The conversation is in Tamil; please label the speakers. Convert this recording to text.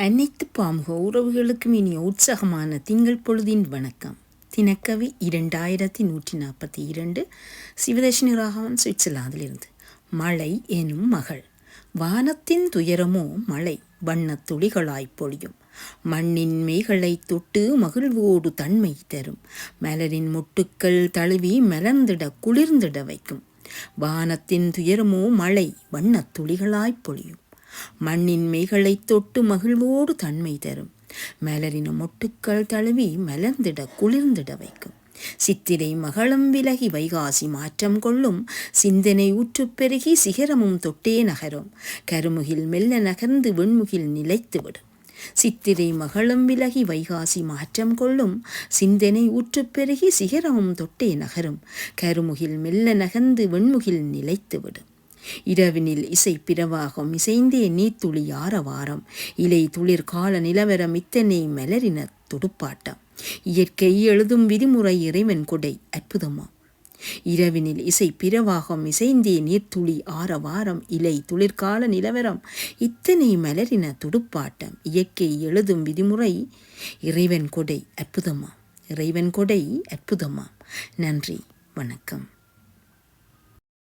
Speaker 1: அனைத்து பாமுக உறவுகளுக்கும் இனிய உற்சாகமான திங்கள் பொழுதின் வணக்கம். தினக்கவி இரண்டாயிரத்தி நூற்றி நாற்பத்தி இரண்டு சிவதர்ஷினி ராகவன் சுவிட்சர்லாந்திலிருந்து. மழை எனும் மகள். வானத்தின் துயரமோ மழை. வண்ணத் துளிகளாய் பொழியும். மண்ணின் மெய்களை தொட்டு மகிழ்வோடு தன்மை தரும். மலரின் மொட்டுக்கள் தழுவி மலர்ந்திட குளிர்ந்திட வைக்கும். வானத்தின் துயரமோ மழை. வண்ணத் துளிகளாய் பொழியும். மண்ணின் மேகளை தொட்டு மகிழ்வோடு தன்மை தரும். மலரின மொட்டுக்கள் தழுவி மலர்ந்திட குளிர்ந்திட வைக்கும். சித்திரை மகளம் விலகி வைகாசி மாற்றம் கொள்ளும். சிந்தனை ஊற்று பெருகி சிகரமும் தொட்டே நகரும். கருமுகில் மெல்ல நகர்ந்து வெண்முகில் நிலைத்துவிடும் சித்திரை மகளம் விலகி வைகாசி மாற்றம் கொள்ளும். சிந்தனை ஊற்று பெருகி சிகரமும் தொட்டே நகரும். கருமுகில் மெல்ல நகர்ந்து வெண்முகில் நிலைத்துவிடும் இரவினில் இசை பிறவாகும். இசைந்தே நீத்துளி ஆரவாரம் இலை துளிர் கால நிலவரம் இத்தனை மலரின துடுப்பாட்டம். இயற்கை எழுதும் விதிமுறை இறைவன் கொடை அற்புதமா? இரவினில் இசை பிறவாகம். இசைந்தே நீர்த்துளி ஆரவாரம் இலை துளிர்கால நிலவரம் இத்தனை மலரின துடுப்பாட்டம். இயற்கை எழுதும் விதிமுறை இறைவன் கொடை அற்புதமா? இறைவன் கொடை அற்புதமா? நன்றி. வணக்கம்.